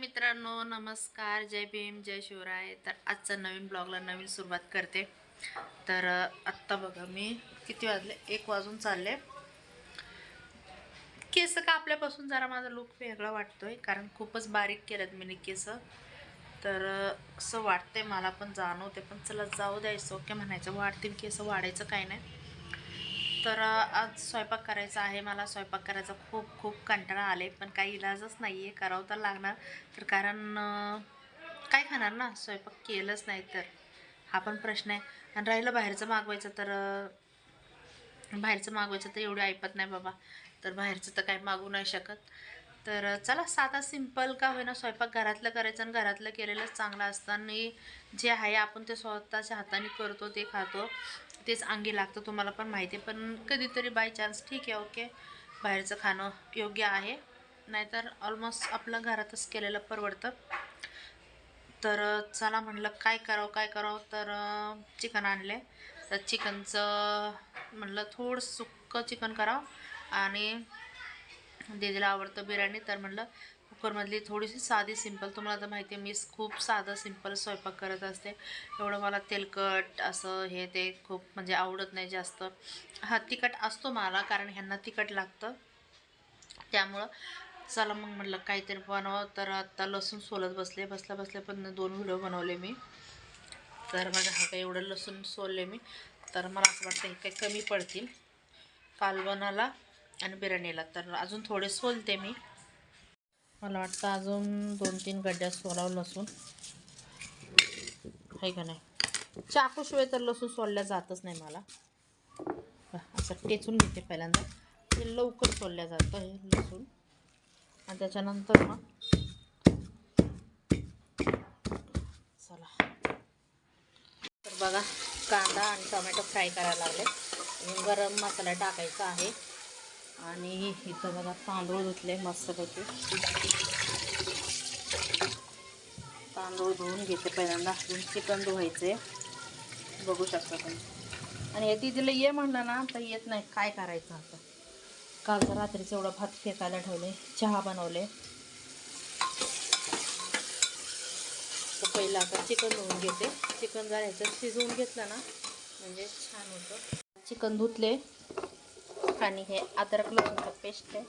मित्रांनो नमस्कार. जय भीम जय शिवराय. तर आजचा नवीन ब्लॉगला नवीन सुरुवात करते. तर आत्ता बघा मी किती वाजले? एक वाजून चालले. केस कापल्यापासून जरा माझा लुक वेगळा वाटतोय कारण खूपच बारीक केलेत मी केस. तर असं वाटतंय मला पण जाणवते पण चला जाऊ द्यायचं ओके म्हणायचं. वाढतील केस वाढायचं काय नाही. तर आज स्वयंपाक करायचा आहे. मला स्वयंपाक करायचा खूप खूप कंटाळा आले पण काही इलाजच नाही आहे करावं तर लागणार. तर कारण काय खाणार ना? स्वयंपाक केलंच नाही तर. हा पण प्रश्न आहे. आणि राहिलं बाहेरचं मागवायचं तर बाहेरचं मागवायचं तर एवढं ऐपत नाही बाबा. तर बाहेरचं तर काही मागू नाही शकत. तर चला साधा सिंपल का होईना स्वयंपाक घरातलं करायचं आणि घरातलं केलेलंच चांगलं असतं. आणि जे आहे आपण ते स्वतःच्या हाताने करतो ते खातो. तेच अंगी लागतं तुम्हाला पण माहिती आहे. पण कधीतरी बाय चान्स ठीक आहे ओके बाहेरचं खाणं योग्य आहे. नाहीतर ऑलमोस्ट आपलं घरातच केलेलं परवडतं. तर चला म्हटलं काय करावं काय करावं? तर चिकन आणले. तर चिकनचं म्हटलं थोडं सुक्कं चिकन करावं. आणि दीदीला आवडतं बिर्याणी तर म्हटलं कुकरमधली थोडीशी साधी सिंपल तुम्हाला तर माहिती आहे मी खूप साधं सिंपल स्वयंपाक करत असते. एवढं मला तेलकट असं हे ते खूप म्हणजे आवडत नाही जास्त. हा तिखट असतो मला कारण ह्यांना तिखट लागतं. त्यामुळं चला मग म्हटलं काहीतरी बनवावं. तर आत्ता लसूण सोलत बसले. बसल्या बसल्या पण दोन व्हिडिओ बनवले मी. तर बघा हा काही एवढं लसूण सोलले मी. तर मला असं वाटतं हे काही कमी पडतील. कालवणाला आणि बिर्याणीला तर अजून थोडे सोलते मी. मला वाटतं अजून दोन तीन गड्ड्या सोलावं लसूण. आहे का नाही? चाकूशिवाय तर लसूण सोलल्या जातच नाही मला. असं टेचून घेते पहिल्यांदा. ते लवकर सोलल्या जातं हे लसूण. आणि त्याच्यानंतर मग चला. तर बघा कांदा आणि टोमॅटो फ्राय करायला लागले. गरम मसाला टाकायचा आहे. आणि इथं बघा तांदूळ धुतले मस्तपैकी. तांदूळ धुवून घेते पहिल्यांदा. अजून चिकन धुवायचे. बघू शकता तुम्ही. आणि हे तिथलं ये म्हणलं ना तर येत नाही. काय करायचं आता? कालचा रात्रीचं एवढं भात फेकायला ठेवले. चहा बनवले. तर पहिलं आता चिकन धुवून घेते. चिकन झाल्याचं शिजवून घेतलं ना म्हणजे छान होतं. चिकन धुतले. आणि हे अद्रक लसूणचं पेस्ट आहे.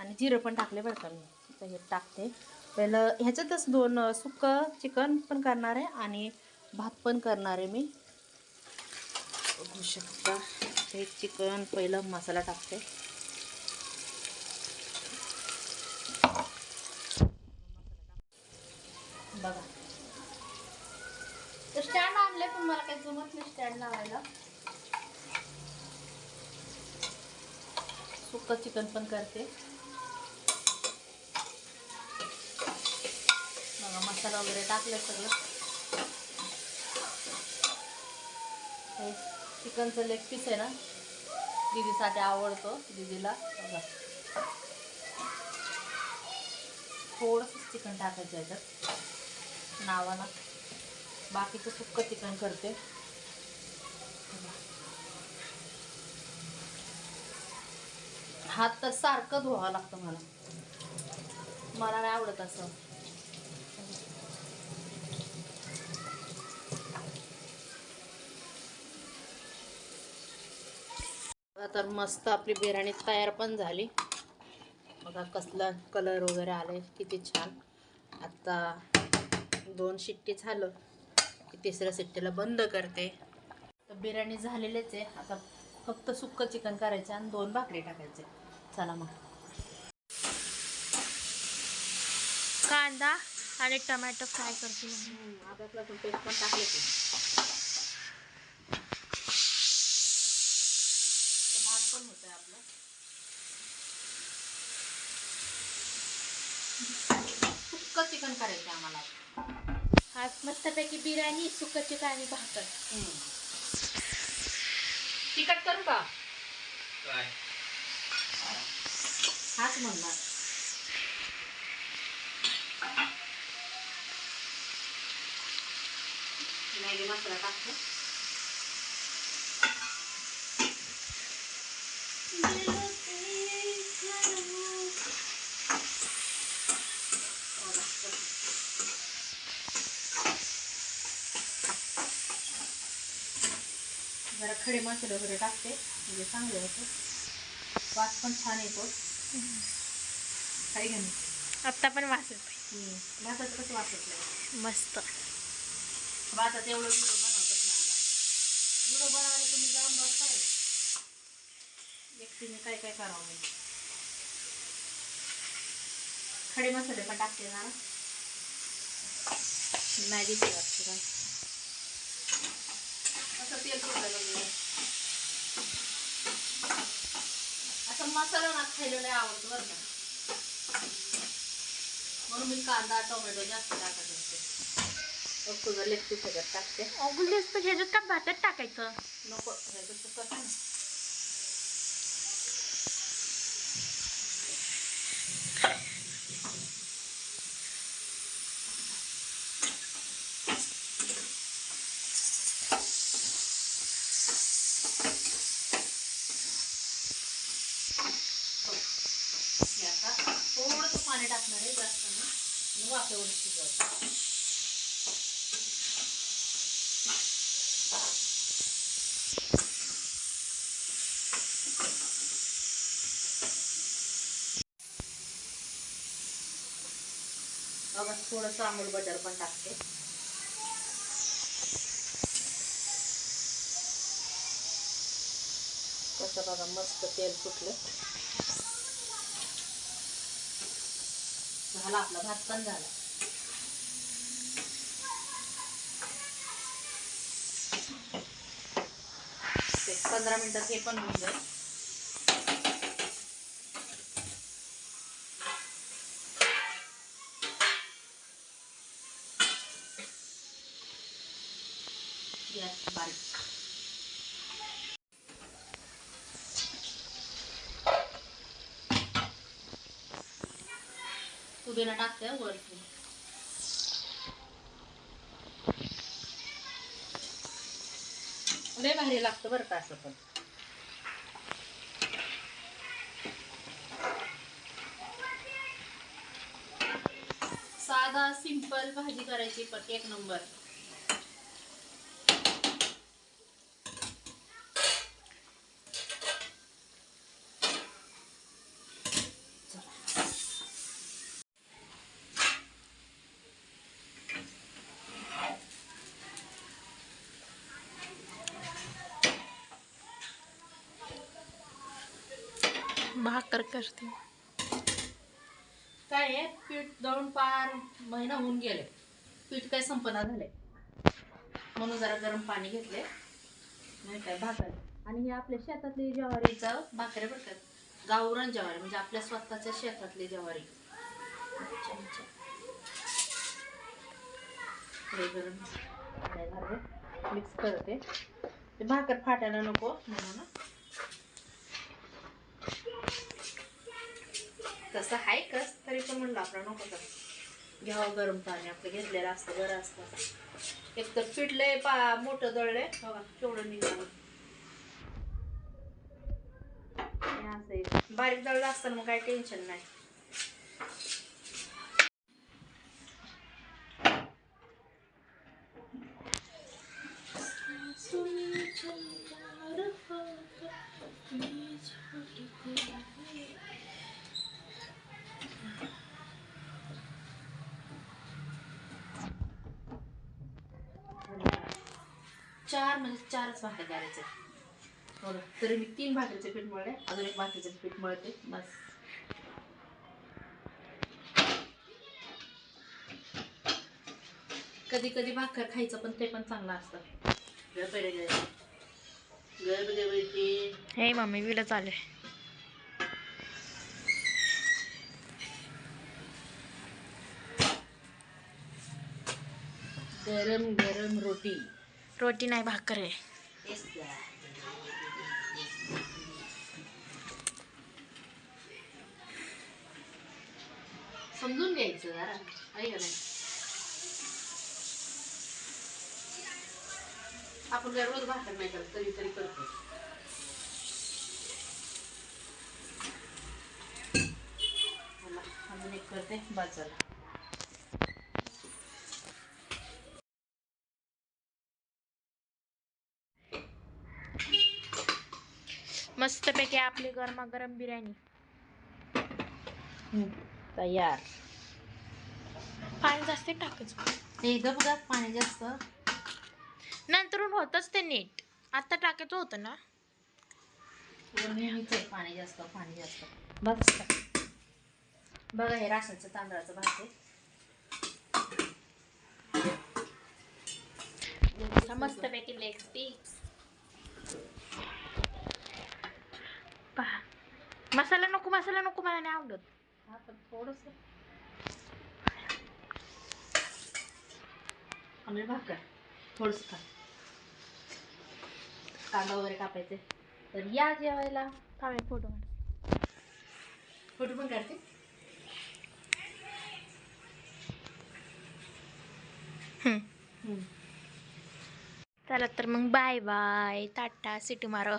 आणि जिरं पण टाकले बरं का मी. तर हे टाकते. पहिलं ह्याच्यातच दोन अं, सुक्कं चिकन पण करणार आहे आणि भात पण करणार आहे मी. बघू शकता. हे चिकन पहिलं मसाला टाकते. बघा. स्टँड आणले पण मला काही जमत नाही स्टँड लावायला. सुक्क चिकन पण करते. बघा मसाला वगैरे टाकलं सगळं. हे चिकनचं लेग पीस आहे ना दीदीसाठी आवडतो दीदीला. बघा. थोडंसंच चिकन टाकायचं याच्यात नावाला बाकीचं सुक्क चिकन करते. हात तर सारखं धुवावं लागतं मला. मला नाही आवडत असं. तर मस्त आपली बिर्याणी तयार पण झाली. बघा कसला कलर वगैरे आले किती छान. आता दोन शिट्टी झालं की तिसऱ्या शिट्टीला बंद करते. तर बिर्याणी झालेलीच आहे. आता फक्त सुक्क चिकन करायचं आणि दोन भाकरी टाकायचे. चला मग. कांदा आणि टमॅटो फ्राय करते अद्रक लसूण पेस्ट पण टाकले ते. तर भात पण आपलं. सुक्क चिकन करायचं आम्हाला. आज मस्तपैकी बिर्याणी सुकं चिकन आणि भाकर. तिखट करू का? हाच म्हणणार. मॅगी मसाला टाकतो बघा. खडे मसाले वगैरे टाकते. म्हणजे चांगले होते. वास पण छान येतो. काय घेऊन आत्ता पण वास येतोय. भाताचं कसं वास येत नाही मस्त. भातात एवढं व्हिडिओ बनवतच नाही व्हिडिओ बनवायला तुम्ही जाऊन बसताय. एकटीने काय काय करावं मी खडे मसाले पण टाकते ना? नाही दिसते वाटतं असं तेल सुटलं वगैरे असं मसाला ना खायला लय आवडतो बरं का. म्हणून मी कांदा टोमॅटो जास्त टाकत असते. तुझं लेग पीस ह्याच्यात टाकते. पण ह्याच्यात का भातात टाकायचं? नको ह्याचं सुकत ना हे आता थोडंसं पाणी टाकणार आहे जास्त नाही मग वाफेवर शिजवतो बघा थोडंसं अमूल बटर पण टाकते. कसं बघा मस्त तेल सुटलं झाला आपला भात पण झाला. पंधरा मिनिटात हे पण होऊन जाईल. गॅस बारीक पुदिना टाकते वरती लय भारी लागतं बरं का असं पण साधा सिंपल भाजी करायची पण एक नंबर भाकर करते. काय आहे पीठ दळून पार महिना होऊन गेले. पीठ काय संपना झाले म्हणून जरा गरम पाणी घेतले. नाही काय भाकर. आणि हे आपल्या शेतातली ज्वारीचा भाकरे पडतात का. गावरान ज्वारी म्हणजे आपल्या स्वतःच्या शेतातली ज्वारी. गरम मिक्स करते. ते भाकर फाटायला नको म्हणून. तसं आहे कस तरी पण म्हणलं आपलं नको तर. घ्यावं गरम पाणी आपलं घेतलेलं असतं बरं असतं. एक तर पिठलंय पा मोठं दळलंय बघा केवढं निघालं. असं बारीक दळलं असतं मग काही टेन्शन नाही. चार म्हणजे चारच भाकरी करायचे. बघा तरी मी तीन भाकरीचे पीठ मळले अजून एक भाकरीचे पीठ मळते बस. कधी कधी भाकर खायचं पण ते पण चांगलं असतं. हे मम्मी विला चाले गरम गरम रोटी. रोटी नाही भाकर आहे. तर. समजून घ्यायचं जरा. आहे का नाही? आपण काय रोज भाकर नाही करत कधी तरी करतो अजून एक करते बाजारला. मस्तपैकी आपली गरमागरम बिर्याणी. तयार. पाणी जास्त टाकायचं. एकदम जास्त पाणी जास्त. नंतरून होतच ते नीट. आता टाकायचं होतं ना? पाणी जास्त पाणी जास्त. बस बघा हे राशनचं तांदळाचं भात आहे. मस्तपैकी लेग पीस मसाला नको मसाला नको मला नाही आवडत. हा पण थोडस. भाकर कांदा वगैरे कापायचे. तर या जेवायला. थांबे फोटो फोटो पण काढते. चला तर मग बाय बाय. टाटा सिटी मारो.